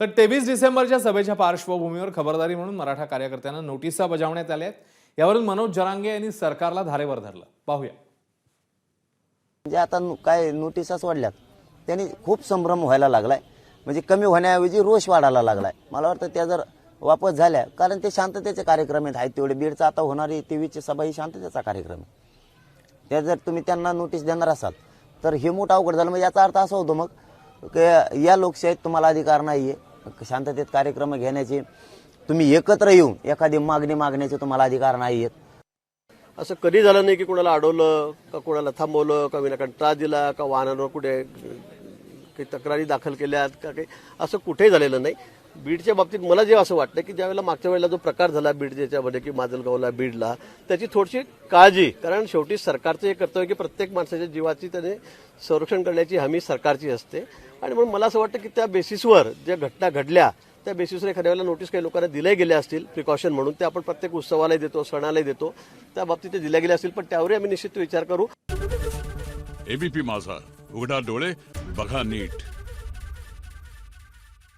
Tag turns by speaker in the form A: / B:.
A: तर तेवीस डिसेंबरच्या सभेच्या पार्श्वभूमीवर खबरदारी म्हणून मराठा कार्यकर्त्यांना नोटिसा बजावण्यात आल्या आहेत. यावरून मनोज जरांगे यांनी सरकारला धारेवर धरलं. पाहूया.
B: म्हणजे आता नु- काय नोटिसा सोडल्यात त्यांनी खूप संभ्रम व्हायला लागलाय. म्हणजे कमी होण्याऐवजी रोष वाढायला लागलाय. मला वाटतं त्या जर वापस झाल्या कारण ते शांततेचे कार्यक्रम आहेत. आहेत तेवढे बीडचा आता होणारी तेवीसची सभा ही शांततेचा कार्यक्रम आहे. त्या जर तुम्ही त्यांना नोटीस देणार असाल तर हे मोठं अवघड झालं. म्हणजे याचा अर्थ असा होतो मग की या लोकशाहीत तुम्हाला अधिकार नाही आहे शांततेत कार्यक्रम घेण्याचे. तुम्ही एकत्र येऊन एखादी मागणी मागण्याचे तुम्हाला अधिकार नाही आहेत.
C: असं कधी झालं नाही की कोणाला अडवलं का कोणाला थांबवलं का विनाकारण त्रास दिला का वाहनांवर कुठे काही तक्रारी दाखल केल्यात का काही? असं कुठेही झालेलं नाही. बीडच्या बाबतीत मला जे असं वाटतं की ज्यावेळेला मागच्या वेळेला जो प्रकार झाला बीड ज्याच्यामध्ये की माजलगावला बीडला त्याची थोडीशी काळजी. कारण शेवटी सरकारचं हे कर्तव्य की प्रत्येक माणसाच्या जीवाची त्याने संरक्षण करण्याची हमी सरकारची असते. आणि म्हणून मला असं वाटतं की त्या बेसिसवर ज्या घटना घडल्या त्या बेसिसवर एखाद्या वेळेला नोटीस काही लोकांना दिल्या गेल्या असतील प्रिकॉशन म्हणून ते आपण प्रत्येक उत्सवालाही देतो सणालाही देतो. त्या बाबतीत ते दिल्या गेल्या असतील पण त्यावरही आम्ही निश्चित विचार करू.
D: एबीपी माझा उघडा डोळे बघा नीट.